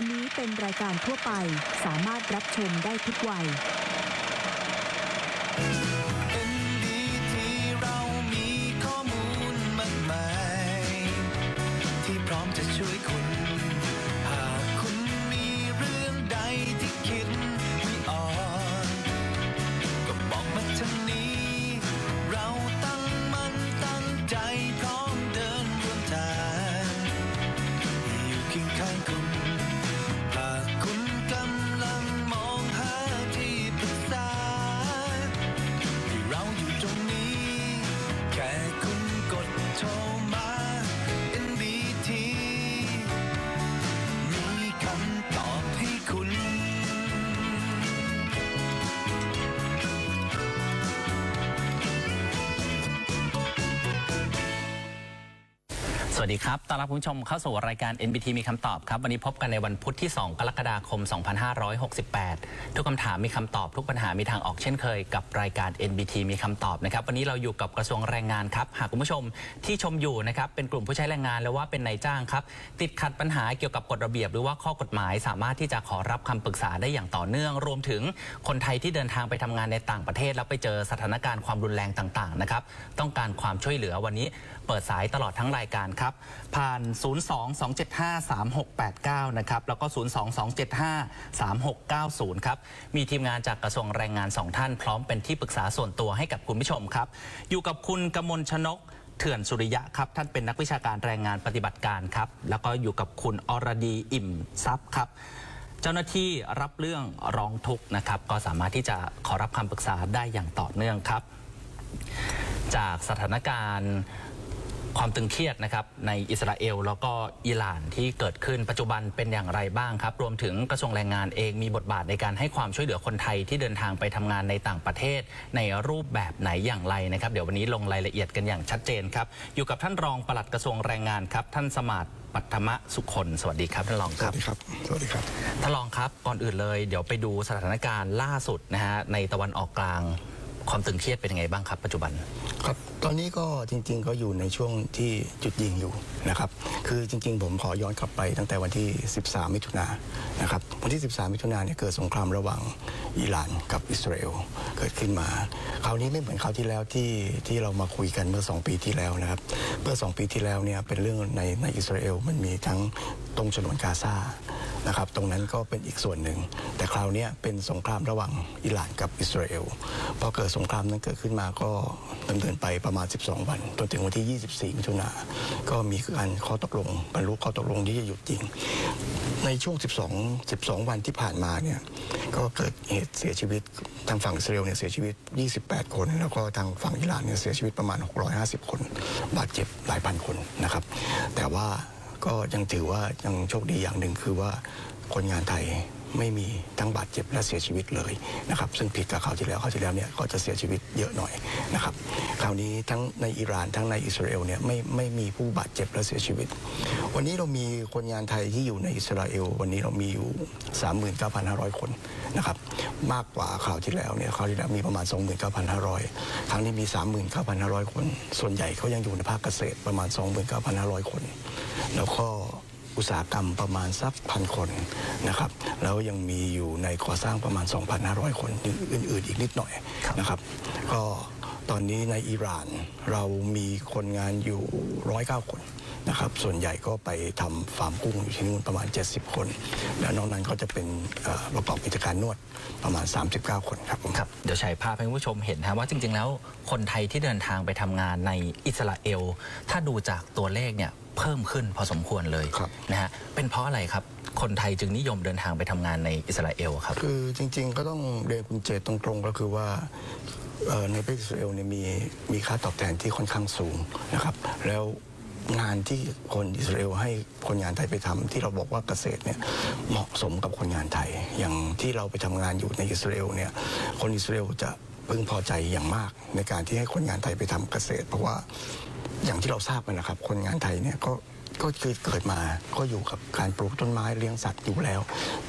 การนี้เป็นรายการทั่วไป สามารถรับชมได้ทุกวัย สดีครับ ต้อนรับคุณผู้ชมเข้าสู่รายการ NBT มีคำตอบครับ วันนี้พบกันในวันพุธที่ 2 กรกฎาคม 2568 ทุกคำถามมีคำตอบ ทุกปัญหามีทางออกเช่นเคยกับรายการ NBT มีคำตอบนะครับ วันนี้เราอยู่กับกระทรวงแรงงานครับ หากคุณผู้ชมที่ชมอยู่นะครับเป็นกลุ่มผู้ใช้แรงงานหรือว่าเป็นนายจ้างครับ ติดขัดปัญหาเกี่ยวกับกฎระเบียบ หรือว่าข้อกฎหมาย สามารถที่จะขอรับคำปรึกษาได้อย่างต่อเนื่อง รวมถึงคนไทยที่เดินทางไปทำงานในต่างประเทศ แล้วไปเจอสถานการณ์ความรุนแรงต่างๆนะครับ ต้องการความช่วยเหลือวันนี้ เปิดสายตลอดทั้งรายการครับ ผ่าน 022753689 นะครับ แล้วก็ 022753690 ครับ มีทีมงานจากกระทรวงแรงงาน 2 ท่านพร้อมเป็นที่ปรึกษาส่วนตัวให้กับคุณผู้ชมครับ อยู่กับคุณกมลชนกเถื่อนสุริยะครับท่านเป็นนักวิชาการแรงงานปฏิบัติการครับ แล้วก็อยู่กับคุณอรดีอิ่มทรัพย์ครับเจ้าหน้าที่รับเรื่องร้องทุกข์นะครับ ก็สามารถที่จะขอรับคำปรึกษาได้อย่างต่อเนื่องครับ จากสถานการณ์ ความตึงเครียดนะครับในอิสราเอลแล้วก็อิหร่านที่เกิดขึ้นปัจจุบันเป็นอย่างไรบ้างครับ รวมถึงกระทรวงแรงงานเองมีบทบาทในการให้ความช่วยเหลือคนไทยที่เดินทางไปทำงานในต่างประเทศ ในรูปแบบไหนอย่างไรนะครับ เดี๋ยววันนี้ลงรายละเอียดกันอย่างชัดเจนครับ อยู่กับท่านรองปลัดกระทรวงแรงงานครับ ท่านสมาร์ทปัทมะสุคนสวัสดีครับท่านรองสครัวับสดีครับ สวัสดีครับ ท่านรองครับก่อนอื่นเลย เดี๋ยวไปดูสถานการณ์ล่าสุดนะฮะในตะวันออกกลางความตึงเครียดเป็นยังไงบ้างครับ ปัจจุบัน ครับตอนนี้ก็จริง ๆ ก็อยู่ในช่วงที่จุดยิงอยู่นะครับคือจริง ๆ ผมขอย้อนกลับไปตั้งแต่วันที่ 13 มิถุนายนนะครับวันที่ 13 มิถุนายนเนี่ยเกิดสงครามระหว่างอิหร่านกับอิสราเอลเกิดขึ้นมา คราวนี้ไม่เหมือนคราวที่แล้วที่ที่เรามาคุยกันเมื่อ 2 ปีที่แล้วนะครับเมื่อ 2 ปีที่แล้วเนี่ยเป็นเรื่องในในอิสราเอลมันมีทั้งตรงฉนวนกาซา นะครับ ตรงนั้นก็เป็นอีกส่วนหนึ่ง แต่คราวนี้เป็นสงครามระหว่างอิหร่านกับอิสราเอลพอเกิดสงครามนั้นเกิดขึ้นมาก็ดำเนินไปประมาณ 12 วันจนถึงวันที่ 24 มิถุนาก็มีการข้อตกลงบรรลุข้อตกลงที่จะหยุดยิง ในช่วง 12 12 วันที่ผ่านมาเนี่ยก็เกิดเหตุเสียชีวิตทางฝั่งอิสราเอลเนี่ยเสียชีวิต 28 คน แล้วก็ทางฝั่งอิหร่านเนี่ยเสียชีวิตประมาณ 650 คน บาดเจ็บหลายพันคนนะครับ แต่ว่า ก็ยังถือว่ายังโชคดีอย่างหนึ่งคือว่าคนงานไทยไม่มีทั้งบาดเจ็บและเสียชีวิตเลยนะครับซึ่งผิดกับคราวที่แล้วคราวที่แล้วเนี่ยก็จะเสียชีวิตเยอะหน่อยนะครับคราวนี้ทั้งในอิหร่านทั้งในอิสราเอลเนี่ยไม่ไม่มีผู้บาดเจ็บและเสียชีวิต วันนี้เรามีคนงานไทยที่อยู่ในอิสราเอล วันนี้เรามีอยู่ 39,500 คน นะครับมากกว่าคราวที่แล้วเนี่ยคราวที่แล้วมีประมาณ 29,500 ครั้งนี้มี 39,500 คน ส่วนใหญ่เขายังอยู่ในภาคเกษตรประมาณ 29,500 คน แล้วก็อุตสาหกรรมประมาณสักพันคนนะครับแล้วยังมีอยู่ในก่อสร้างประมาณ 2,500 คนอื่น ๆ อีกนิดหน่อยนะครับก็ตอนนี้ในอิหร่านเรามีคนงานอยู่ 109 คน นะครับส่วนใหญ่ก็ไปทำฟาร์มกุ้งอยู่ที่นู่นประมาณ 70 คน แล้วนอกนั้นก็จะเป็นเอ่อประกอบกิจการนวดประมาณ 39 คนครับผมครับเดี๋ยวฉายภาพให้คุณผู้ชมเห็นนะว่าจริง ๆ แล้วคนไทยที่เดินทางไปทำงานในอิสราเอล ถ้าดูจากตัวเลขเนี่ยเพิ่มขึ้นพอสมควรเลยครับนะฮะเป็นเพราะอะไรครับคนไทยจึงนิยมเดินทางไปทำงานในอิสราเอลครับ คือจริง ๆ ก็ต้องเรียนคุณเจตตรงๆ ก็คือว่าเอ่อในประเทศอิสราเอลเนี่ยมีมีค่าตอบแทนที่ค่อนข้างสูงนะครับ แล้ว งานที่คนอิสราเอลให้คนงานไทยไปทำที่เราบอกว่าเกษตรเนี่ยเหมาะสมกับคนงานไทย อย่างที่เราไปทำงานอยู่ในอิสราเอลเนี่ยคนอิสราเอลจะพึงพอใจอย่างมากในการที่ให้คนงานไทยไปทำเกษตร เพราะว่าอย่างที่เราทราบกันนะครับ คนงานไทยเนี่ยก็ก็คือเกิดมาก็อยู่กับการปลูกต้นไม้เลี้ยงสัตว์อยู่แล้ว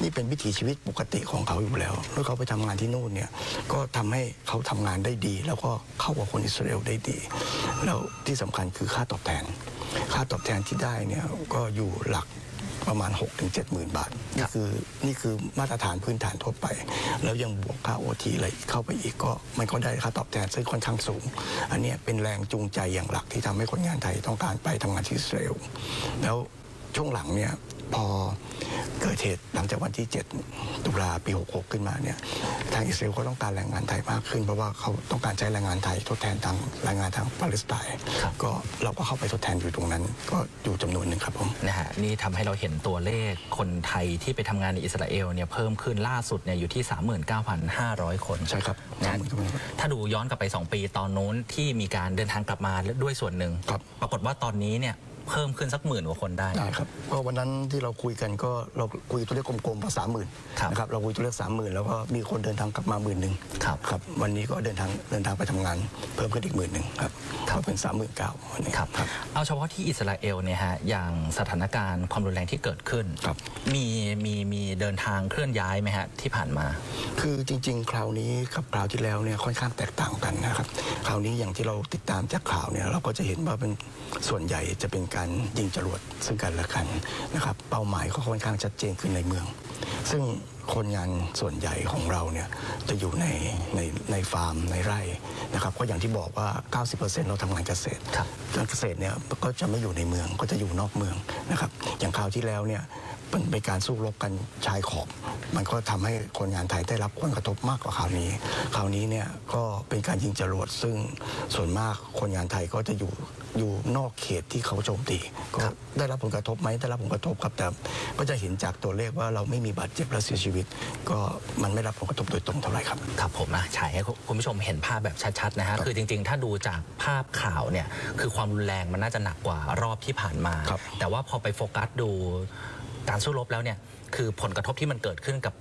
นี่เป็นวิถีชีวิตปกติของเขาอยู่แล้วแล้วเขาไปทำงานที่นู่นเนี่ยก็ทำให้เขาทำงานได้ดี แล้วก็เข้ากับคนอิสราเอลได้ดี แล้วที่สำคัญคือค่าตอบแทน ค่าตอบแทนที่ได้เนี่ยก็อยู่หลักประมาณ 6-7ถึงหมื่นบาทนี่คือนี่คือมาตรฐานพื้นฐานทั่วไป แล้วยังบวกค่าโอทีอะไรเข้าไปอีกก็มันก็ได้ค่าตอบแทนซึ่งค่อนข้างสูง อันนี้เป็นแรงจูงใจอย่างหลักที่ทำให้คนงานไทยต้องการไปทำงานที่อิสราเอลแล้วช่วงหลังเนี่ย พอเกิดเหตุหลังจากวันที่ 7 ตุลาปี 66 ขึ้นมาเนี่ยทางอิสราเอลก็ต้องการแรงงานไทยมากขึ้น เพราะว่าเขาต้องการใช้แรงงานไทยทดแทนทางแรงงานทางปาเลสไตน์ก็เราก็เข้าไปทดแทนอยู่ตรงนั้น ก็อยู่จำนวนหนึ่งครับผมนะฮะนี่ทำให้เราเห็นตัวเลขคนไทยที่ไปทำงานในอิสราเอลเนี่ยเพิ่มขึ้นล่าสุดเนี่ยอยู่ที่ 39,500 คนใช่ครับนะ39,500ถ้าดูย้อนกลับไป 2 ปีตอนนู้นที่มีการเดินทางกลับมาด้วยส่วนหนึ่งครับปรากฏว่าตอนนี้เนี่ย เพิ่มขึ้นสักหมื่นกว่าคนได้ ได้ครับก็วันนั้นที่เราคุยกันก็เราคุยตัวเลขกลมๆว่าสามหมื่นครับ นะครับเราคุยตัวเลขสามหมื่นแล้วก็มีคนเดินทางกลับมาหมื่นหนึ่งครับ ครับวันนี้ก็เดินทางเดินทางไปทำงาน เพิ่มขึ้นอีกหมื่นหนึ่งครับครับก็เป็นสามหมื่นเก้าวันนี้ครับครับ เอาเฉพาะที่อิสราเอลเนี่ยฮะ อย่างสถานการณ์ความรุนแรงที่เกิดขึ้น ครับ มีมีมีเดินทางเคลื่อนย้ายไหมฮะที่ผ่านมา คือจริง ๆ คราวนี้กับคราวที่แล้วเนี่ยค่อนข้างแตกต่างกันนะครับ คราวนี้อย่างที่เราติดตามจากข่าวเนี่ยเราก็จะเห็นว่าเป็นส่วนใหญ่จะเป็นการยิงจรวดซึ่งกันและกันนะครับเป้าหมายก็ค่อนข้างชัดเจนขึ้นในเมือง ซึ่งคนงานส่วนใหญ่ของเราเนี่ยจะอยู่ในในในฟาร์มในไร่นะครับก็อย่างที่บอกว่า 90%เราทำงานเกษตรครับการเกษตรเนี่ยก็จะไม่อยู่ในเมืองก็จะอยู่นอกเมืองนะครับอย่างคราวที่แล้วเนี่ย มันเป็นการสู้รบกันชายขอบ มันก็ทำให้คนงานไทยได้รับผลกระทบมากกว่าคราวนี้ คราวนี้เนี่ยก็เป็นการยิงจรวดซึ่งส่วนมากคนงานไทยก็จะอยู่อยู่นอกเขตที่เขาโจมตีก็ได้รับผลกระทบไหมได้รับผลกระทบครับแต่ก็จะเห็นจากตัวเลขว่าเราไม่มีบาดเจ็บและเสียชีวิต ก็มันไม่รับผลกระทบโดยตรงเท่าไหร่ครับครับผมนะฉายให้คุณผู้ชมเห็นภาพแบบชัดๆนะฮะครับคือจริง ๆ ถ้าดูจากภาพข่าวเนี่ยคือความรุนแรงมันน่าจะหนักกว่ารอบที่ผ่านมาครับแต่ว่าพอไปโฟกัสดู การสู้รบแล้วเนี่ยคือผลกระทบที่มันเกิดขึ้นกับ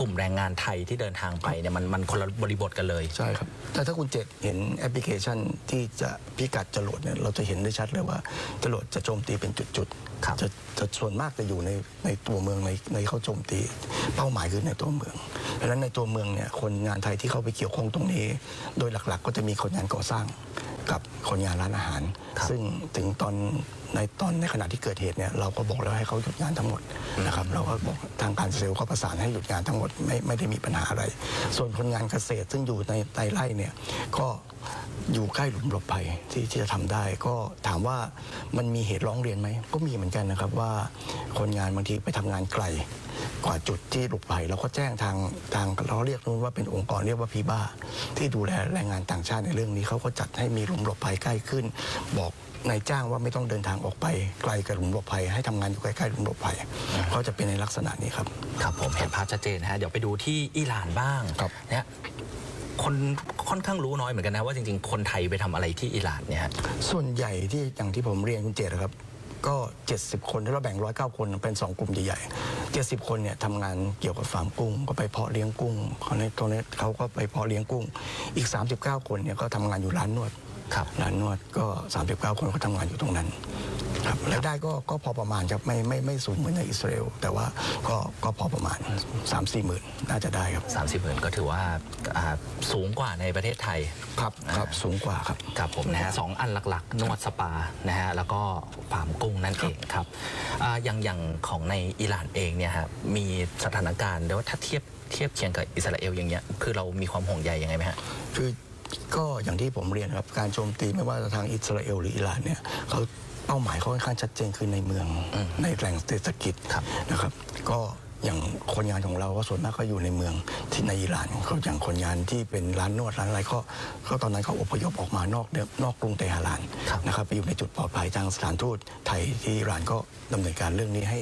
กลุ่มแรงงานไทยที่เดินทางไปเนี่ยมันมันคนละบริบทกันเลย ใช่ครับแต่ถ้าคุณเจตเห็นแอปพลิเคชันที่จะพิกัดจรวดเนี่ยเราจะเห็นได้ชัดเลยว่าจรวดจะโจมตีเป็นจุดครับ ๆจะจะส่วนมากจะอยู่ในในตัวเมืองในในเขาโจมตี เป้าหมายคือในตัวเมืองเพราะฉะนั้นในตัวเมืองเนี่ยคนงานไทยที่เข้าไปเกี่ยวข้องตรงนี้ โดยหลักๆ ก็จะมีคนงานก่อสร้างกับคนงานร้านอาหาร ครับ ซึ่งถึงตอน ในตอนในขณะที่เกิดเหตุเนี่ยเราก็บอกแล้วให้เขาหยุดงานทั้งหมดนะครับเราก็บอกทางการเซลล์ก็ประสานให้หยุดงานทั้งหมดไม่ไม่ได้มีปัญหาอะไร ส่วนคนงานเกษตรซึ่งอยู่ในในไร่เนี่ยก็ อยู่ใกล้หลุมหลบภัยที่ที่จะทำได้ ก็ถามว่ามันมีเหตุร้องเรียนไหมก็มีเหมือนกันนะครับว่าคนงานบางทีไปทำงานไกลกว่าจุดที่หลบภัยเราก็แจ้งทางทางเราเรียกนู้นว่าเป็นองค์กรเรียกว่าพีบ้า ที่ดูแลแรงงานต่างชาติในเรื่องนี้เขาก็จัดให้มีหลุมหลบภัยใกล้ขึ้น บอกนายจ้างว่าไม่ต้องเดินทางออกไปไกลกับหลุมหลบภัย ให้ทำงานอยู่ใกล้ๆหลุมหลบภัยก็จะเป็นในลักษณะนี้ครับ ครับผมเห็นภาพชัดเจนนะฮะเดี๋ยวไปดูที่อิหร่านบ้างครับเนี่ย คนค่อนข้างรู้น้อยเหมือนกันนะว่าจริงๆ คนไทยไปทำอะไรที่อิหร่านเนี่ยฮะ ส่วนใหญ่ที่อย่างที่ผมเรียนคุณเจตนะครับ ก็ 70 คนถ้าเราแบ่ง 109 คนเป็น 2 กลุ่มใหญ่ๆ70 คนเนี่ยทำงานเกี่ยวกับฟาร์มกุ้ง ก็ไปเพาะเลี้ยงกุ้งเขาในตรงนี้เขาก็ไปเพาะเลี้ยงกุ้ง อีก 39 คนเนี่ยก็ทำงานอยู่ร้านนวดครับ ร้านนวดก็ 39 คนก็ทำงานอยู่ตรงนั้น ครับรายได้ก็ก็พอประมาณครับไม่ไม่ไม่สูงเหมือนในอิสราเอลแต่ว่าก็ก็พอประมาณ 3-4หมื่นน่าจะได้ครับ สามสิบหมื่นก็ถือว่าอ่าสูงกว่าในประเทศไทย ครับครับสูงกว่าครับ ครับผมนะฮะสองอันหลักๆ นวดสปานะฮะแล้วก็ฟาร์มกุ้งนั่นเองครับอ่าอย่างอย่างของในอิหร่านเองเนี่ยฮะมีสถานการณ์เดี๋ยวว่าถ้าเทียบเทียบเคียงกับอิสราเอลอย่างเงี้ยคือเรามีความห่วงใยยังไงไหมฮะ คือก็อย่างที่ผมเรียนครับ การโจมตีไม่ว่าจะทางอิสราเอลหรืออิหร่านเนี่ยเขา เป้าหมายเขาค่อนข้างชัดเจนคือในเมืองอืมในแหล่งเศรษฐกิจครับนะครับ ก็อย่างคนงานของเราก็ส่วนมากก็อยู่ในเมืองที่ในอิหร่านเขาอย่างคนงานที่เป็นร้านนวดร้านอะไรก็ก็ตอนนั้นเขาอพยพออกมานอกเดิมนอกกรุงเตหะรานครับนะครับไปอยู่ในจุดปลอดภัยทางสถานทูตไทยที่อิหร่านก็ดำเนินการเรื่องนี้ให้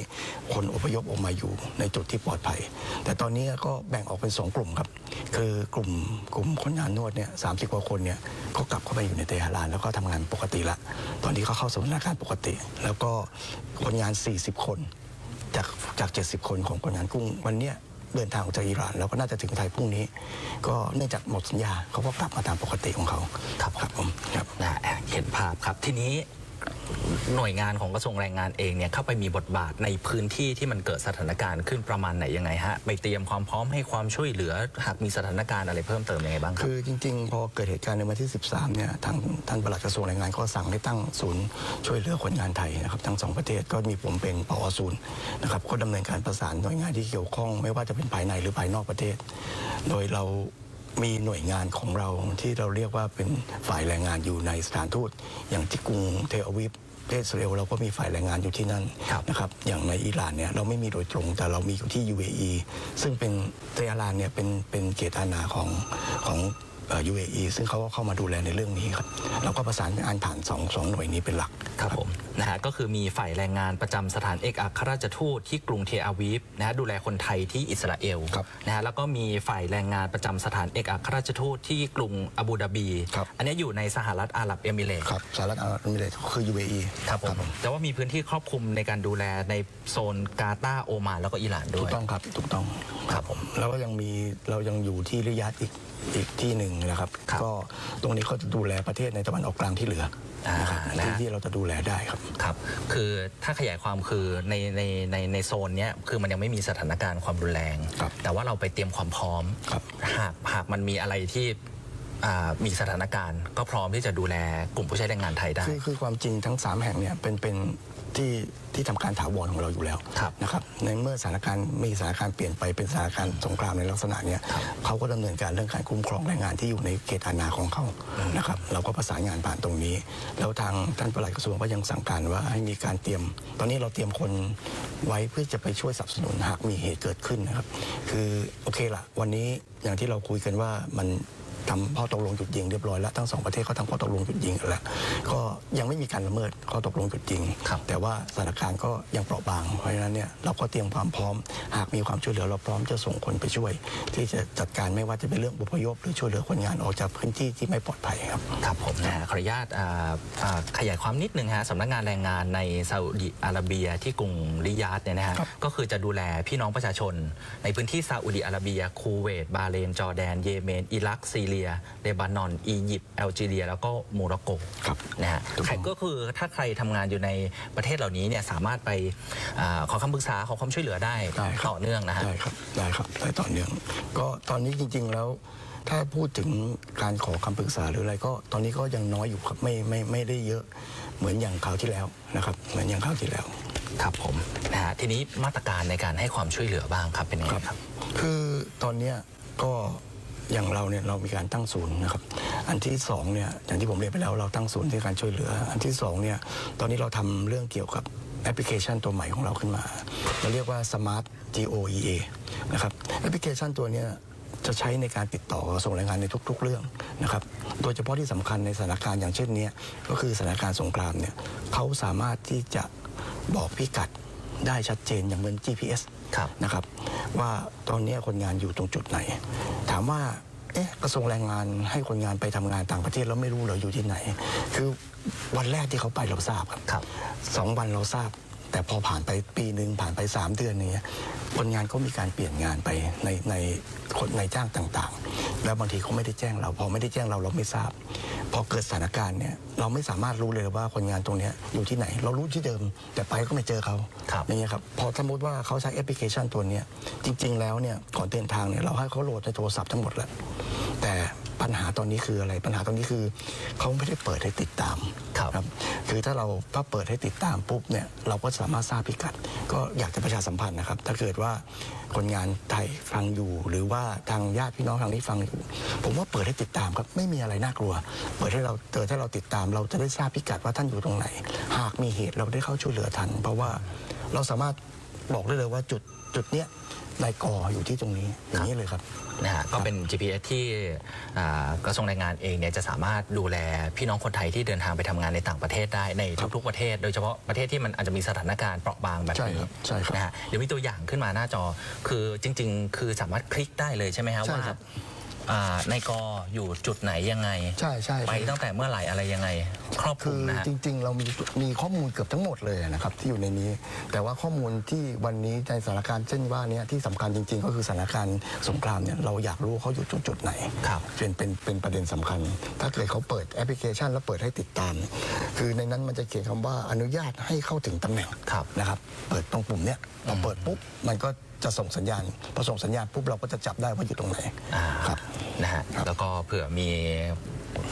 คนอพยพออกมาอยู่ในจุดที่ปลอดภัย แต่ตอนนี้ก็แบ่งออกเป็นสองกลุ่มครับ คือกลุ่มกลุ่มคนงานนวดเนี่ยสามสิบกว่าคนเนี่ยก็กลับเข้าไปอยู่ในเตหะรานแล้วก็ทำงานปกติละ ตอนนี้เขาเข้าสู่สถานการณ์ปกติ แล้วก็คนงาน 40 คน จากจาก 70 คนของคนงานกุ้งวันเนี้ยเดินทางออกจากอิหร่านแล้วก็น่าจะถึงไทยพรุ่งนี้ ก็เนื่องจากหมดสัญญาเขาก็กลับมาตามปกติของเขาครับครับผมครับนะฮะเห็นภาพครับทีนี้ หน่วยงานของกระทรวงแรงงานเองเนี่ยเข้าไปมีบทบาทในพื้นที่ที่มันเกิดสถานการณ์ขึ้นประมาณไหนยังไงฮะไปเตรียมความพร้อมให้ความช่วยเหลือหากมีสถานการณ์อะไรเพิ่มเติมยังไงบ้างครับ คือจริงๆ พอเกิดเหตุการณ์ในวันที่ 13 เนี่ยทางท่านปลัดกระทรวงแรงงานก็สั่งให้ตั้งศูนย์ช่วยเหลือคนงานไทยนะครับทั้งสองประเทศก็มีผมเป็นปอศูนย์นะครับก็ดำเนินการประสานหน่วยงานที่เกี่ยวข้อง ไม่ว่าจะเป็นภายในหรือภายนอกประเทศ โดยเรา มีหน่วยงานของเราที่เราเรียกว่าเป็นฝ่ายแรงงานอยู่ในสถานทูตอย่างที่กรุงเทลอาวิฟประเทศอิสราเอลเราก็มีฝ่ายแรงงานอยู่ที่นั่นครับนะครับอย่างในอิหร่านเนี่ยเราไม่มีโดยตรง แต่เรามีอยู่ที่ UAE ซึ่งเป็นเตหะรานเนี่ยเป็นเป็นเขตอาณาของของเอ่อ UAE ซึ่งเขาก็เข้ามาดูแลในเรื่องนี้ครับเราก็ประสานงานผ่านสองสองหน่วยนี้เป็นหลักครับผม นะฮะก็คือมีฝ่ายแรงงานประจำสถานเอกอัครราชทูตที่กรุงเทลอาวีฟนะฮะดูแลคนไทยที่อิสราเอลครับนะฮะแล้วก็มีฝ่ายแรงงานประจำสถานเอกอัครราชทูตที่กรุงอาบูดาบีครับอันนี้อยู่ในสหรัฐอาหรับเอมิเรตส์ครับสหรัฐอาหรับเอมิเรตส์คือ UAE ครับผมแต่ว่ามีพื้นที่ครอบคลุมในการดูแลในโซนกาตาร์โอมานแล้วก็อิหร่านด้ถูวกยต้องครับถูกต้องครับผมแล้วก็ยังมีเรายังอยู่ที่ริยาดอีก อีกที่หนึ่งนะครับ ครับก็ตรงนี้เขาจะดูแลประเทศในตะวันออกกลางที่เหลือนะครับอ่านะที่ที่เราจะดูแลได้ครับ ครับ คือถ้าขยายความคือในในในในโซนเนี้ยคือมันยังไม่มีสถานการณ์ความรุนแรง ครับแต่ว่าเราไปเตรียมความพร้อม ครับหากหากมันมีอะไรที่อ่ามีสถานการณ์ ก็พร้อมที่จะดูแลกลุ่มผู้ใช้แรงงานไทยได้ คือคือความจริงทั้ง 3 แห่งเนี่ยเป็นเป็น ที่ที่ทำการถาวรของเราอยู่แล้วครับนะครับในเมื่อสถานการณ์มีสถานการณ์เปลี่ยนไปเป็นสถานการณ์สงครามในลักษณะเนี้ยครับเขาก็ดำเนินการเรื่องการคุ้มครองแรงงานที่อยู่ในเขตอาณาของเขานะครับเราก็ประสานงานผ่านตรงนี้ แล้วทางท่านปลัดกระทรวงก็ยังสั่งการว่าให้มีการเตรียม ตอนนี้เราเตรียมคนไว้เพื่อจะไปช่วยสนับสนุนหากมีเหตุเกิดขึ้นนะครับคือโอเคละวันนี้อย่างที่เราคุยกันว่ามัน ทำข้อตกลงหยุดยิงเรียบร้อยแล้วทั้งสองประเทศเขาทำข้อตกลงหยุดยิงกันแล้วก็ยังไม่มีการละเมิดข้อตกลงหยุดยิงครับแต่ว่าสถานการณ์ก็ยังเปราะบาง เพราะฉะนั้นเนี่ยเราก็เตรียมความพร้อม หากมีความช่วยเหลือเราพร้อมจะส่งคนไปช่วย ที่จะจัดการไม่ว่าจะเป็นเรื่องอพยพหรือช่วยเหลือคนงานออกจากพื้นที่ที่ไม่ปลอดภัยครับครับผมนะฮะขออนุญาตอ่าอ่าขยายความนิดนึงฮะสำนักงานแรงงานในซาอุดิอาระเบียที่กรุงริยาดเนี่ยนะฮะครับก็คือจะดูแลพี่น้องประชาชน ในพื้นที่ซาอุดิอาระเบียคูเวตบาห์เรนจอร์แดนเยเมนอิรักซีเรียเลบานอน อียิปต์แอลจีเรีย แล้วก็โมร็อกโกครับนะฮะถูกต้อง ใครก็คือถ้าใครทำงานอยู่ในประเทศเหล่านี้เนี่ยสามารถไปอาขอคำปรึกษาขอความช่วยเหลือได้ได้ครับต่อเนื่องนะฮะ ได้ครับได้ครับได้ต่อเนื่องก็ตอนนี้จริง ๆ แล้ว ถ้าพูดถึงการขอคำปรึกษาหรืออะไรก็ตอนนี้ก็ยังน้อยอยู่ครับไม่ไม่ไม่ได้เยอะเหมือนอย่างคราวที่แล้วนะครับเหมือนอย่างคราวที่แล้ว ครับผมนะฮะทีนี้มาตรการในการให้ความช่วยเหลือบ้างครับเป็นยังไงครับ คือตอนเนี้ยก็ อย่างเราเนี่ยเรามีการตั้งศูนย์นะครับ อันที่สองเนี่ยอย่างที่ผมเรียนไปแล้วเราตั้งศูนย์ในการช่วยเหลือ อันที่สองเนี่ยตอนนี้เราทำเรื่องเกี่ยวกับแอปพลิเคชันตัวใหม่ของเราขึ้นมา เราเรียกว่า Smart GOEA นะครับแอปพลิเคชันตัวนี้จะใช้ในการติดต่อกับกระทรวงานในทุก ๆ เรื่องนะครับ โดยเฉพาะที่สำคัญในสถานการณ์อย่างเช่นเนี้ยก็คือสถานการณ์สงครามเนี่ยเขาสามารถที่จะบอกพิกัดได้ชัดเจนอย่างเหมือน GPS นะครับ ว่าตอนนี้คนงานอยู่ตรงจุดไหน ถามว่าเอ๊ะกระทรวงแรงงานให้คนงานไปทำงานต่างประเทศแล้วไม่รู้เหรออยู่ที่ไหน คือวันแรกที่เขาไปเราทราบครับครับสองวันเราทราบ แต่พอผ่านไปปีหนึ่งผ่านไป 3 เดือนอย่างเงี้ยคนงานก็มีการเปลี่ยนงานไปในในคนในจ้างต่างๆ แล้วบางทีเขาไม่ได้แจ้งเรา พอไม่ได้แจ้งเราเราไม่ทราบ พอเกิดสถานการณ์เนี่ยเราไม่สามารถรู้เลยว่าคนงานตรงเนี้ยอยู่ที่ไหน เรารู้ที่เดิม แต่ไปก็ไม่เจอเขาครับ อย่างเงี้ยครับพอสมมติว่าเขาใช้แอปพลิเคชันตัวเนี้ยจริง ๆ แล้วเนี่ยก่อนเดินทางเนี่ยเราให้เขาโหลดในโทรศัพท์ทั้งหมดแล้วแต่ ปัญหาตอนนี้คืออะไรปัญหาตอนนี้คือเขาไม่ได้เปิดให้ติดตามครับ คือถ้าเราถ้าเปิดให้ติดตามปุ๊บเนี่ยเราก็สามารถทราบพิกัด ก็อยากจะประชาสัมพันธ์นะครับ ถ้าเกิดว่าคนงานไทยฟังอยู่ หรือว่าทางญาติพี่น้องทางนี้ฟังอยู่ ผมว่าเปิดให้ติดตามครับไม่มีอะไรน่ากลัว เปิดให้เราเจอถ้าเราติดตามเราจะได้ทราบพิกัดว่าท่านอยู่ตรงไหน หากมีเหตุเราได้เข้าช่วยเหลือทัน เพราะว่าเราสามารถบอกได้เลยว่าจุดจุดเนี้ย นายกออยู่ที่ตรงนี้อย่างนี้เลยครับ นะฮะก็เป็น GPS ที่อ่ากระทรวงแรงงานเองเนี่ยจะสามารถดูแลพี่น้องคนไทยที่เดินทางไปทำงานในต่างประเทศได้ในทุกๆประเทศ โดยเฉพาะประเทศที่มันอาจจะมีสถานการณ์เปราะบางแบบใช่นี้ครับใช่ครับนะฮะเดี๋ยวมีตัวอย่างขึ้นมาหน้าจอคือจริง ๆ คือสามารถคลิกได้เลยใช่ไหมฮะใช่ว่าครับ อ่าในกออยู่จุดไหนยังไง ใช่ใช่ไปตั้งแต่เมื่อไหร่อะไรยังไง ครอบคลุคืมอนะฮะ จริง ๆ เรามีมีข้อมูลเกือบทั้งหมดเลยนะครับที่อยู่ในนี้ แต่ว่าข้อมูลที่วันนี้ในสถานการณ์เช่นว่าเนี้ที่สำคัญจริง ๆ ก็คือสถานการณ์สงครามเนี่ยเราอยากรู้ว่าเขาอยู่จุดจุดไหนครับ เป็นเป็นเป็นประเด็นสำคัญ ถ้าเกิดเขาเปิดแอปพลิเคชันแล้วเปิดให้ติดตาม คือในนั้นมันจะเขียนคำว่าอนุญาตให้เข้าถึงตำแหน่งครับนะครับ เปิดตรงปุ่มเนี้ยพอเปิดปุ๊บมันก็ จะส่งสัญญาณพอส่งสัญญาณปุ๊บเราก็จะจับได้ว่าอยู่ตรงไหนอ่าครับ นะฮะครับ แล้วก็เผื่อมี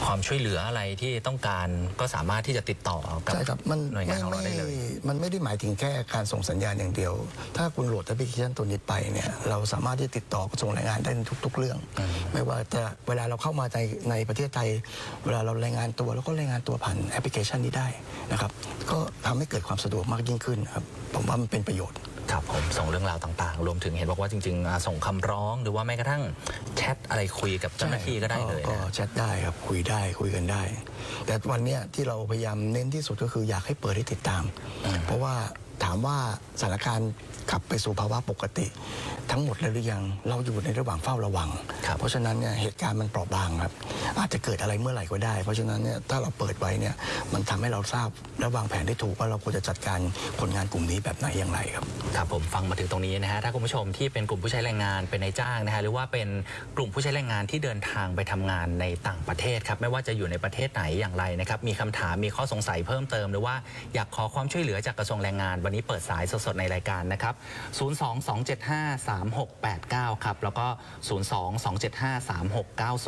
ความช่วยเหลืออะไรที่ต้องการก็สามารถที่จะติดต่อกับใช่ครับมันหน่วยงานไม่ของเราไม่ได้เลย มันไม่ได้หมายถึงแค่การส่งสัญญาณอย่างเดียว ถ้าคุณโหลดแอปพลิเคชันตัวนี้ไปเนี่ยเราสามารถที่จะติดต่อกระทรวงแรงงานได้ในทุก ๆ เรื่อง ไม่ว่าจะเวลาเราเข้ามาในในประเทศไทย เวลาเรารายงานตัวเราก็รายงานตัวผ่านแอปพลิเคชันนี้ได้นะครับก็ทำให้เกิดความสะดวกมากยิ่งขึ้นครับผมว่ามันเป็นประโยชน์ ครับผมส่งเรื่องราวต่างๆ รวมถึงเห็นบอกว่าจริงๆอ่าส่งคำร้องหรือว่าแม้กระทั่งแชทอะไรคุยกับเจ้าหน้าที่ก็ได้เลยก็นะ แชทได้ครับคุยได้คุยกันได้ แต่วันเนี้ยที่เราพยายามเน้นที่สุดก็คืออยากให้เปิดให้ติดตาม เพราะว่า ถามว่าสถานการณ์กลับไปสู่ภาวะปกติ ทั้งหมดแล้วหรือยังเราอยู่ในระหว่างเฝ้าระวังครับเพราะฉะนั้นเนี่ยเหตุการณ์มันเปราะบางครับ อาจจะเกิดอะไรเมื่อไหร่ก็ได้ เพราะฉะนั้นเนี่ยถ้าเราเปิดไว้เนี่ยมันทำให้เราทราบและวางแผนได้ถูกว่าเราควรจะจัดการคนงานกลุ่มนี้แบบไหนอย่างไรครับครับผมฟังมาถึงตรงนี้นะฮะถ้าคุณผู้ชมที่เป็นกลุ่มผู้ใช้แรงงานเป็นนายจ้างนะฮะหรือว่าเป็นกลุ่มผู้ใช้แรงงานที่เดินทางไปทำงานในต่างประเทศครับไม่ว่าจะอยู่ในประเทศไหนอย่างไรนะครับมีคำถามมีข้อสงสัยเพิ่มเติม หรือว่าอยากขอความช่วยเหลือจากกระทรวงแรงงานวันนี้เปิดสายสดๆในรายการนะครับ 022753689 ครับ แล้วก็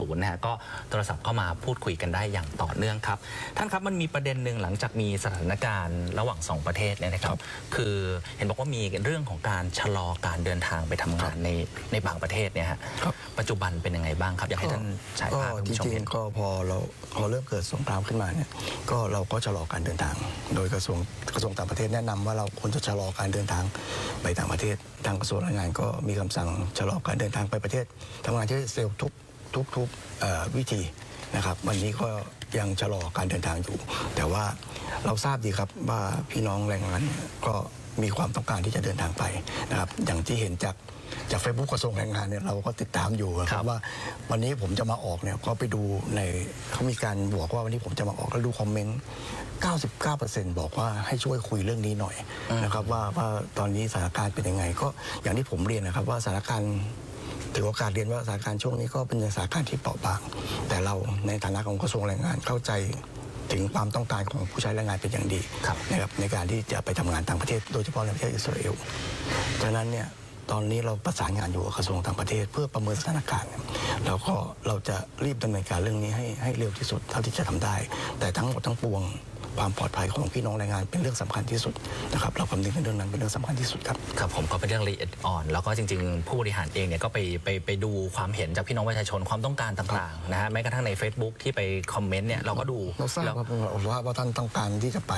022753690 นะฮะก็โทรศัพท์เข้ามาพูดคุยกันได้อย่างต่อเนื่องครับ ท่านครับมันมีประเด็นหนึ่งหลังจากมีสถานการณ์ระหว่างสองประเทศเนี่ยนะครับ คือเห็นบอกว่ามีเรื่องของการชะลอการเดินทางไปทำงานในในบางประเทศเนี่ยฮะครับ ปัจจุบันเป็นยังไงบ้างครับ อยากให้ท่านฉายภาพให้ก็คุณจผู้ชมริงเห็นๆก็พอเราพอเริ่มเกิดสงครามขึ้นมาเนี่ยก็เราก็ชะลอการเดินทาง โดยกระทรวงกระทรวงต่างประเทศแนะนำว่าเราคนจะชะลอการเดินทางไปต่างประเทศ ทางกระทรวงแรงงานก็มีคำสั่งชะลอการเดินทางไปประเทศทำงานที่เซลล์ทุกทุกทุกวิธีนะครับวันนี้ก็ยังชะลอการเดินทางอยู่ แต่ว่าเราทราบดีครับว่าพี่น้องแรงงานก็มีความต้องการที่จะเดินทางไปนะครับอย่างที่เห็นจาก จากเฟซบุ๊กกระทรวงแรงงานเนี่ยเราก็ติดตามอยู่นะคครัรับบว่าวันนี้ผมจะมาออกเนี่ยก็ไปดูในเขามีการบอกว่าวันนี้ผมจะมาออกแล้วดูคอมเมนต์ 99%บอกว่าให้ช่วยคุยเรื่องนี้หน่อยนะครับว่าว่าตอนนี้สถานการณ์เป็นยังไง ก็อย่างที่ผมเรียนนะครับว่าสถานการณ์ถือโอกาสเรียนว่าสถานการณ์ช่วงนี้ก็เป็นสถานการณ์ที่เปราะบาง แต่เราในฐานะของกระทรวงแรงงานเข้าใจถึงความต้องการของผู้ใช้แรงงานเป็นอย่างดีครับนะครับในการที่จะไปทำงานต่างประเทศโดยเฉพาะในประเทศอิสราเอลดังนั้นเนี่ย ตอนนี้เราประสานงานอยู่กับกระทรวงต่างประเทศ เพื่อประเมินสถานการณ์แล้วก็เราจะรีบดำเนินการเรื่องนี้ให้ให้เร็วที่สุดเท่าที่จะทำได้ แต่ทั้งหมดทั้งปวง ความปลอดภัยของพี่น้องแรงงานเป็นเรื่องสำคัญที่สุดนะครับเราคำนึงในเรื่องนั้นเป็นเรื่องสำคัญที่สุดครับครับผมก็เป็นเรื่องละเอียดอ่อน แล้วก็จริง ๆ ผู้บริหารเองเนี่ยก็ไปไปไปดูความเห็นจากพี่น้องประชาชนความต้องการต่างๆนะฮะแม้กระทั่งใน Facebook ที่ไปคอมเมนต์เนี่ยเราก็ดูเราทราบแล้วครับว่าว่าท่านต้องการที่จะไป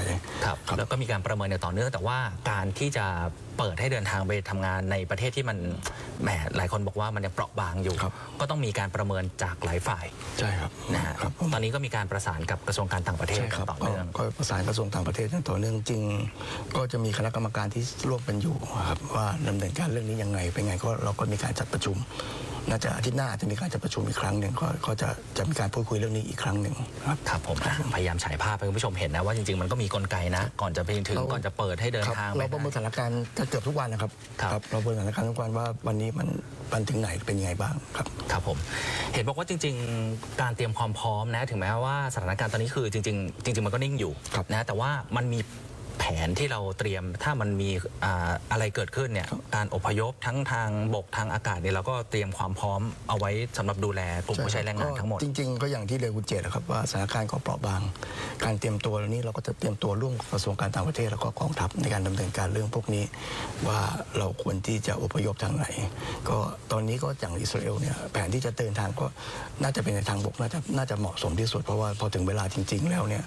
ครับแล้วก็มีการประเมินอย่างต่อเนื่องแต่ว่าการที่จะเปิดให้เดินทางไปทำงานในประเทศที่มันแหมหลายคนบอกว่ามันยังเปราะบางอยู่ครับก็ต้องมีการประเมินจากหลายฝ่ายใช่ครับนะฮะครับผมตอนนี้ก็มีการประสานกับกระทรวงการต่างประเทศใช่ครับต่อก็เนื่องก็ประสานกระทรวงต่างประเทศอย่างต่อเนื่องจริง ก็จะมีคณะกรรมการที่ร่วมกันอยู่ครับว่าดำเนินการเรื่องนี้ยังไงเป็นไงก็เราก็มีการจัดประชุม น่าจะอาทิตย์หน้าจะมีการจัดประชุมอีกครั้งหนึ่งก็ก็จะจะมีการพูดคุยเรื่องนี้อีกครั้งหนึ่งครับ ครับผมอะพยายามฉายภาพให้คุณผู้ชมเห็นนะว่าจริงๆมันก็มีกลไกนะ ก่อนจะไปถึงเรา ก่อนจะเปิดให้เดินครับทางไป เราประเมินได้สถานการณ์กันเกือบทุกวันนะครับครับ เราประเมินสถานการณ์ทุกวันว่าวันนี้มันมันถึงไหนเป็นยังไงบ้างครับ ครับผม เห็นบอกว่าจริง ๆ การเตรียมความพร้อมนะ ถึงแม้ว่าสถานการณ์ตอนนี้คือจริงๆจริง ๆ มันก็นิ่งอยู่ครับ นะแต่ว่ามันมี แผนที่เราเตรียมถ้ามันมีอ่าอะไรเกิดขึ้นเนี่ยการอพยพทั้งทางบกทางอากาศเนี่ยเราก็เตรียมความพร้อมเอาไว้สำหรับดูแลกลุ่มผู้ใช้แรงงานทั้งหมด จริงๆ ก็อย่างที่เรียนคุณเจตนะครับว่าสถานการณ์ก็เปราะบาง การเตรียมตัวนี้เราก็จะเตรียมตัวร่วมกับกระทรวงการต่างประเทศแล้วก็กองทัพในการดำเนินการเรื่องพวกนี้ ว่าเราควรที่จะอพยพทางไหน ก็ตอนนี้ก็อย่างอิสราเอลเนี่ยแผนที่จะเดินทางก็น่าจะเป็นในทางบกน่าจะน่าจะเหมาะสมที่สุดเพราะว่าพอถึงเวลาจริง ๆ แล้วเนี่ย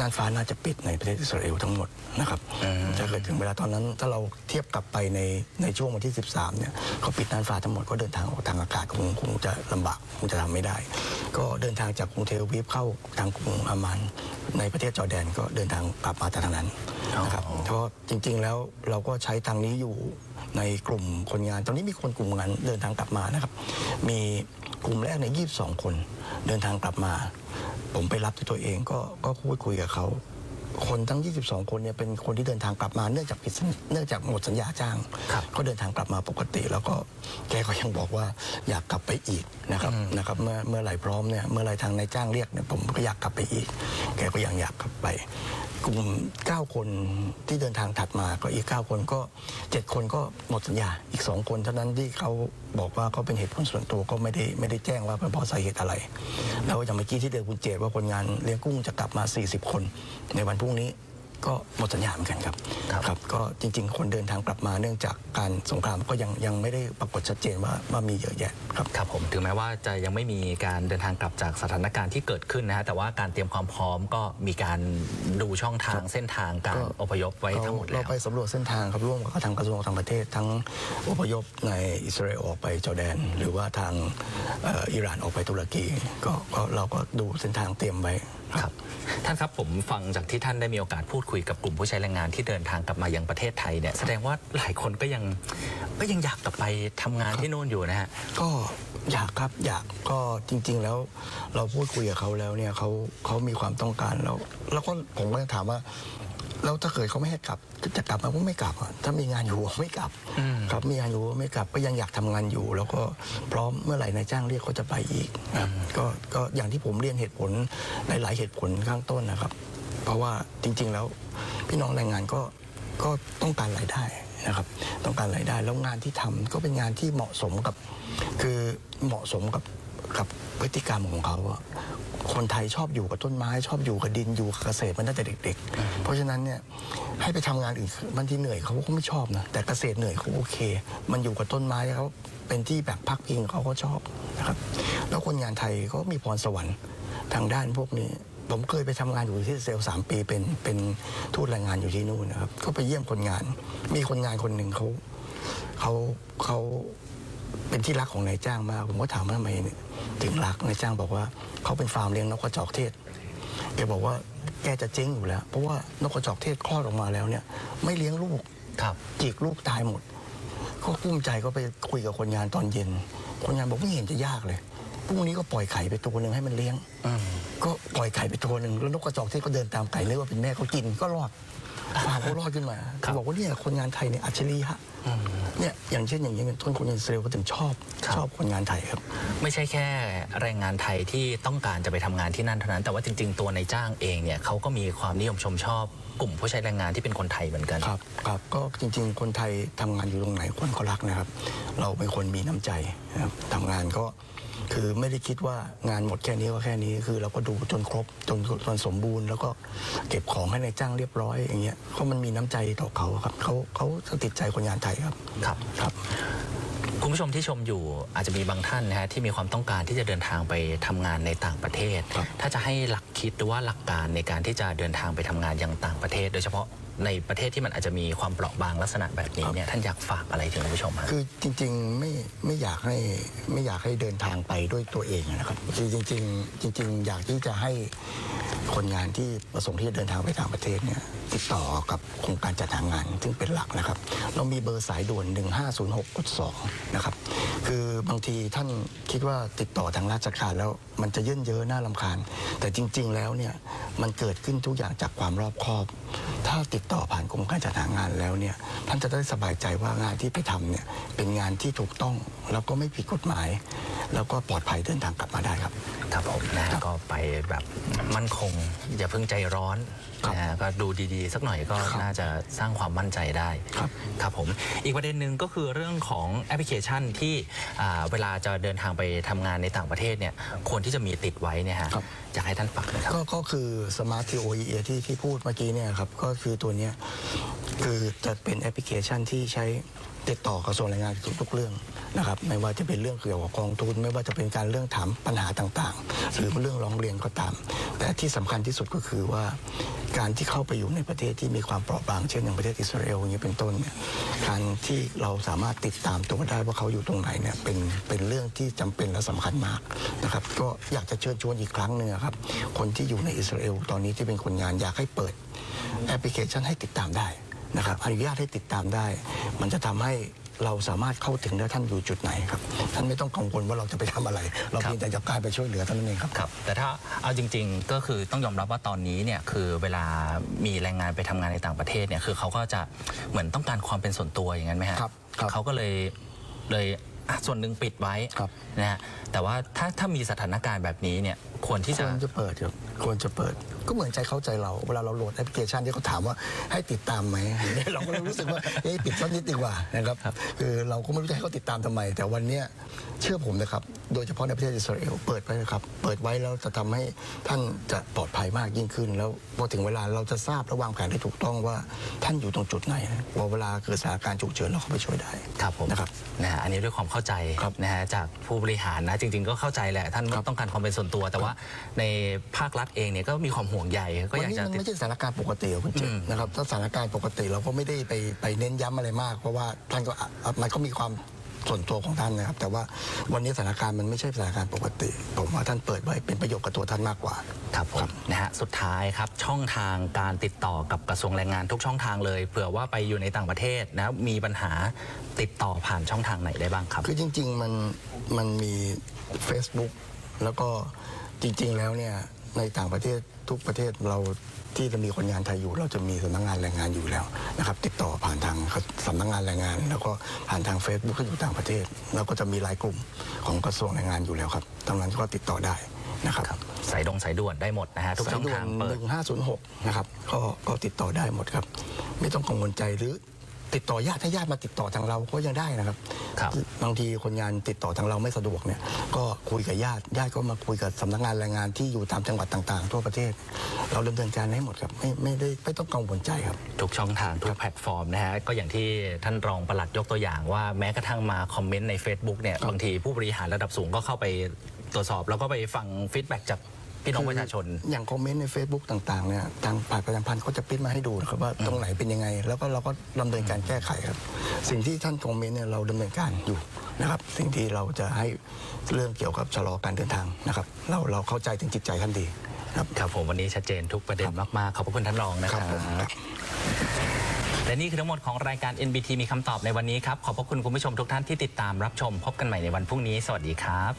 น่านฟ้าน่าจะปิดในประเทศอิสราเอลทั้งหมดนะครับถ้าเกิดถึงเวลาตอนนั้น ถ้าเราเทียบกลับไปในในช่วงวันที่ 13เนี่ยเขาปิดน่านฟ้าทั้งหมดก็เดินทางออกทางอากาศคงคงจะลำบากคงจะทำไม่ได้ ก็เดินทางจากกรุงเทลอาวีฟเข้าทางกรุงอามานในประเทศจอร์แดนก็เดินทางกลับมาทางนั้นนะครับเพราะจริงๆแล้วเราก็ใช้ทางนี้อยู่ในกลุ่มคนงาน ตอนนี้มีคนกลุ่มงานเดินทางกลับมานะครับ มีกลุ่มแรกเนี่ยยีบสองคน เดินทางกลับมา ผมไปรับด้วยตัวเองก็ก็พูดคุยกับเขาคนทั้ง 22 คนเนี่ยเป็นคนที่เดินทางกลับมาเนื่องจากผิดสัญเนื่องจากหมดสัญญาจ้างครับก็เดินทางกลับมาปกติ แล้วก็แกก็ยังบอกว่าอยากกลับไปอีกนะครับนะครับเมื่อเมื่อไหร่พร้อมเนี่ยเมื่อไหร่ทางนายจ้างเรียกเนี่ยผมก็อยากกลับไปอีก แกก็ยังอยากกลับไป กลุ่ม 9 คนที่เดินทางถัดมาก็อีก 9 คนก็ 7 คนก็หมดสัญญา อีก 2 คนเท่านั้นที่เขาบอกว่าเขาเป็นเหตุผลส่วนตัวก็ไม่ได้ไม่ได้แจ้งว่าเป็นเพราะสาเหตุอะไร แล้วอย่างเมื่อกี้ที่เดินคุณเจตว่าคนงานเลี้ยงกุ้งจะกลับมา 40 คนในวันพรุ่งนี้ ก็หมดสัญญาเหมือนกันครับครับครับก็จริง ๆ คนเดินทางกลับมาเนื่องจากการสงครามก็ยังยังไม่ได้ปรากฏชัดเจนว่าว่ามีเยอะแยะครับ ครับผมถึงแม้ว่าจะยังไม่มีการเดินทางกลับจากสถานการณ์ที่เกิดขึ้นนะฮะแต่ว่าการเตรียมความพร้อมก็มีการดูช่องทางเส้นทางการก็ อพยพไว้ทั้งหมดเราแล้วไปสำรวจเส้นทางครับร่วมกับทางกระทรวงต่างประเทศ ทั้งอพยพในอิสราเอลออกไปจอร์แดน หรือว่าทางเอ่ออิหร่านออกไปตุรกีก็ก็เราก็ดูเส้นทางเตรียมไว้ ครับท่านครับผมฟังจากที่ท่านได้มีโอกาสพูดคุยกับกลุ่มผู้ใช้แรงงานที่เดินทางกลับมายังประเทศไทยเนี่ยแสดงว่าหลายคนก็ยังก็ยังอยากกลับไปทำงานที่โน่นอยู่นะฮะ ก็อยากครับอยากก็จริง ๆ แล้วเราพูดคุยกับเขาแล้วเนี่ยเขาเขามีความต้องการแล้ว แล้วก็ผมก็ถามว่าแล้วถ้าเกิดเขาไม่ให้กลับจะกลับมาก็ไม่กลับอะถ้ามีงานอยู่ก็ไม่กลับอืม ครับมีงานอยู่ก็ไม่กลับก็ยังอยากทำงานอยู่ แล้วก็พร้อมเมื่อไหร่นายจ้างเรียกเขาจะไปอีกครับก็ก็อย่างที่ผมเรียนเหตุผลหลายๆเหตุผลข้างต้นนะครับ เพราะว่าจริง ๆ แล้วพี่น้องแรงงานก็ก็ต้องการรายได้นะครับ ต้องการรายได้แล้วงานที่ทำก็เป็นงานที่เหมาะสมกับ คือเหมาะสมกับกับพฤติกรรมของเขาอะคนไทยชอบอยู่กับต้นไม้ชอบอยู่กับดินอยู่กับเกษตรมันตั้งแต่เด็ก ๆ เพราะฉะนั้นเนี่ยให้ไปทำงานอื่นบางทีเหนื่อยเขาก็ไม่ชอบนะแต่เกษตรเหนื่อยเขาโอเค มันอยู่กับต้นไม้เขาเป็นที่แบบพักพิงเขาก็ชอบนะครับแล้วคนงานไทยก็มีพรสวรรค์ทางด้านพวกนี้ ผมเคยไปทำงานอยู่ที่เซลล์สามปีเป็นเป็นทูตแรงงานอยู่ที่นู่นนะครับก็ไปเยี่ยมคนงาน มีคนงานคนหนึ่งเขาเขาเขาเป็นที่รักของนายจ้างมาก ผมก็ถามว่าทำไมถึงรักนายจ้างบอกว่าเขาเป็นฟาร์มเลี้ยงนกกระจอกเทศแกบอกว่าแกจะเจ๊งอยู่แล้ว เพราะว่านกกระจอกเทศคลอดออกมาแล้วเนี่ย ไม่เลี้ยงลูกครับจีกลูกตายหมด ก็กุ้มใจก็ไปคุยกับคนงานตอนเย็น คนงานบอกไม่เห็นจะยากเลย พรุ่งนี้ก็ปล่อยไข่ไปตัวหนึ่งให้มันเลี้ยงอืมก็ปล่อยไข่ไปตัวหนึ่งแล้วนกกระจอกเทศก็เดินตามไก่เลยว่าเป็นแม่เขากินก็รอดฟาร์มเขารอดขึ้นมาครับเขาบอกว่าเนี่ยคนงานไทยเนี่ยอัจฉริยะเนี่ยอย่างเช่นอย่างนี้เป็นต้นคนอิสราเอลก็ถึงชอบครับชอบคนงานไทยครับ ไม่ใช่แค่แรงงานไทยที่ต้องการจะไปทำงานที่นั่นเท่านั้นแต่ว่าจริง ๆ ตัวนายจ้างเองเนี่ยเขาก็มีความนิยมชมชอบกลุ่มผู้ใช้แรงงานที่เป็นคนไทยเหมือนกันครับครับก็จริง ๆ คนไทยทำงานอยู่ตรงไหนคนเขารักนะครับ เราเป็นคนมีน้ำใจนะครับทำงานก็ คือไม่ได้คิดว่างานหมดแค่นี้ก็แค่นี้คือเราก็ดูจนครบจนจนสมบูรณ์ แล้วก็เก็บของให้ในายจ้างเรียบร้อยอย่างเงี้ยเพราะมันมีน้ำใจต่อเขาครับเขาเขาติดใจคนงานไทยครับครับครับ คุณผู้ชมที่ชมอยู่อาจจะมีบางท่านนะฮะที่มีความต้องการที่จะเดินทางไปทำงานในต่างประเทศครับถ้าจะให้หลักคิดหรือว่าหลักการในการที่จะเดินทางไปทำงานยังต่างประเทศ โดยเฉพาะในประเทศที่มันอาจจะมีความเปราะบางลักษณะแบบนี้เนี่ยท่านอยากฝากอะไรถึงคุณผู้ชมฮะคือจริงๆไม่ไม่อยากให้ไม่อยากให้เดินทางไปด้วยตัวเองนะครับคือจริงๆจริง ๆ อยากที่จะให้ คนงานที่ประสงค์ที่จะเดินทางไปต่างประเทศเนี่ยติดต่อกับโครงการจัดหางาน ซึ่งเป็นหลักนะครับ เรามีเบอร์สายด่วน 15062 นะครับ คือบางทีท่านคิดว่าติดต่อทางราชการแล้วมันจะเยินเยอะน่าลำคาญ แต่จริง ๆ แล้วเนี่ยมันเกิดขึ้นทุกอย่างจากความรอบคอบ ถ้าติดต่อผ่านกรมการจัดหางานแล้วเนี่ยท่านจะได้สบายใจว่างานที่ไปทำเนี่ยเป็นงานที่ถูกต้องแล้วก็ไม่ผิดกฎหมาย แล้วก็ปลอดภัยเดินทางกลับมาได้ครับ ครับผมนะฮะก็ไปแบบมั่นคง อย่าเพิ่งใจร้อนครับนะฮะก็ดูดีๆ สักหน่อยก็ครับน่าจะสร้างความมั่นใจได้ ครับ ครับผมอีกประเด็นหนึ่งก็คือเรื่องของแอปพลิเคชันที่อ่าเวลาจะเดินทางไปทำงานในต่างประเทศเนี่ยควรที่จะมีติดไว้เนี่ยฮะครับ อยากให้ท่านฝากนะครับ ก็ก็คือ Smart TOEA ที่ที่พูดเมื่อกี้เนี่ยครับก็คือตัวเนี้ยคือจะเป็นแอปพลิเคชันที่ใช้ติดต่อกระทรวงแรงงานทุกๆเรื่อง นะครับไม่ว่าจะเป็นเรื่องเกี่ยวกับกองทุน ไม่ว่าจะเป็นการเรื่องถามปัญหาต่างๆ หรือเรื่องร้องเรียนก็ตาม แต่ที่สำคัญที่สุดก็คือว่า การที่เข้าไปอยู่ในประเทศที่มีความเปราะบางเช่นอย่างประเทศอิสราเอลอย่างนี้เป็นต้นเนี่ยการที่เราสามารถติดตามตัวได้ว่าเขาอยู่ตรงไหนเนี่ยเป็นเป็นเรื่องที่จำเป็นและสำคัญมากนะครับก็อยากจะเชิญชวนอีกครั้งหนึ่งครับคนที่อยู่ในอิสราเอลตอนนี้ที่เป็นคนงานอยากให้เปิดแอปพลิเคชันให้ติดตามได้นะครับอนุญาตให้ติดตามได้ มันจะทำให้ เราสามารถเข้าถึงได้ท่านอยู่จุดไหนครับท่านไม่ต้องกังวลว่าเราจะไปทำอะไร เราครับเพียงแต่จะกลายไปช่วยเหลือเท่านั้นเองครับ ครับแต่ถ้าเอาจริง ๆ ก็คือต้องยอมรับว่าตอนนี้เนี่ยคือเวลามีแรงงานไปทำงานในต่างประเทศเนี่ยคือเขาก็จะเหมือนต้องการความเป็นส่วนตัวอย่างนั้นไหมฮะครับครับเขาก็เลยเลยอะส่วนหนึ่งปิดไว้ครับ นะฮะแต่ว่าถ้าถ้ามีสถานการณ์แบบนี้เนี่ยควรที่คจะวรจะเปิดครับควรจะเปิด ก็เหมือนใจเข้าใจเรา เวลาเราโหลดแอปพลิเคชันที่เขาถามว่าให้ติดตามไหม เราก็เลยรู้สึกว่าเอ๊ะปิดสักนิดดีกว่านะครับคือเราก็ไม่รู้จะให้เขาติดตามทำไม แต่วันเนี้ยเชื่อผมนะครับ โดยเฉพาะในประเทศอิสราเอลเปิดไว้นะครับ เปิดไว้แล้วจะทำให้ท่านจะปลอดภัยมากยิ่งขึ้น แล้วพอถึงเวลาเราจะทราบและวางแผนได้ถูกต้องว่าท่านอยู่ตรงจุดไหนว่าเวลาเกิดสถานการณ์ฉุกเฉินเราเข้าไปช่วยได้ครับผมนะครับนะฮะอันนี้ด้วยความเข้าใจครับนะฮะจากผู้บริหารนะจริง ๆ ก็เข้าใจแหละท่านครับต้องการความเป็นส่วนตัว แต่ว่าในภาครัฐเองเนี่ยก็มีความห่วงใยก็วัอนยากนี้จะมันติด ไม่ใช่สถานการณ์ปกติอะคุณเจอืษมนะครับถ้าสถานการณ์ปกติเราก็ไม่ได้ไปไปเน้นย้ำอะไรมาก เพราะว่าท่านก็อะอะมันก็มีความส่วนตัวของท่านนะครับ แต่ว่าวันนี้สถานการณ์มันไม่ใช่สถานการณ์ปกติ ผมว่าท่านเปิดไว้เป็นประโยชน์กับตัวท่านมากกว่า ครับผมนะฮะสุดท้ายครับช่องทางการติดต่อกับกระทรวงแรงงานทุกช่องทางเลย เผื่อว่าไปอยู่ในต่างประเทศนะมีปัญหาติดต่อผ่านช่องทางไหนได้บ้างครับ คือจริง ๆ มันมันมี Facebook แล้วก็จริง ๆ แล้วเนี่ยในต่างประเทศ ทุกประเทศเราที่จะมีคนงานไทยอยู่ เราจะมีสำนักงานแรงงานอยู่แล้วนะครับ ติดต่อผ่านทางสำนักงานแรงงาน แล้วก็ผ่านทาง Facebook ที่อยู่ต่างประเทศ แล้วก็จะมีรายกลุ่มของกระทรวงแรงงานอยู่แล้วครับตรงนั้นก็ติดต่อได้นะครับสายดงสายด่วนได้หมดนะฮะทุกสาช่ยองด่วทานงเปิด1506 นะครับก็ก็ติดต่อได้หมดครับ ไม่ต้องกังวลใจหรือ ติดต่อญาติถ้าญาติมาติดต่อทางเราก็ยังได้นะครับครับบางทีคนงานติดต่อทางเราไม่สะดวกเนี่ยก็คุยกับญาติญาติก็มาคุยกับสำนักงานแรงงานที่อยู่ตามจังหวัดต่างๆ ทั่วประเทศ เราดำเนินการให้หมดครับไม่ไม่ได้ไม่ต้องกังวลใจครับ ทุกช่องทางทุกแพลตฟอร์มนะฮะก็อย่างที่ท่านรองปลัดยกตัวอย่างว่าแม้กระทั่งมาคอมเมนต์ใน Facebook เนี่ยบางทีผู้บริหารระดับสูงก็เข้าไปตรวจสอบ แล้วก็ไปฟังฟีดแบ็กจาก พี่น้องประชาชนคืออย่างคอมเมนต์ใน Facebook ต่างๆเนี่ยทางฝ่ายประชาสัมพันธ์เขาจะปริ้นมาให้ดูนะครับว่าตรงไหนเป็นยังไง แล้วก็เราก็ดำเนินการแก้ไขครับ สิ่งที่ท่านคอมเมนต์เนี่ยเราดำเนินการอยู่นะครับ สิ่งที่เราจะให้เรื่องเกี่ยวกับชะลอการเดินทางนะครับ เราเราเข้าใจถึงจิตใจท่านดีครับ ครับผมวันนี้ชัดเจนทุกประเด็นมาก ๆ ขอบพระคุณท่านรองนะคครัรับบผมครับ และนี่คือทั้งหมดของรายการ NBT มีคำตอบในวันนี้ครับ ขอบพระคุณคุณผู้ชมทุกท่านที่ติดตามรับชม พบกันใหม่ในวันพรุ่งนี้ สวัสดีครับ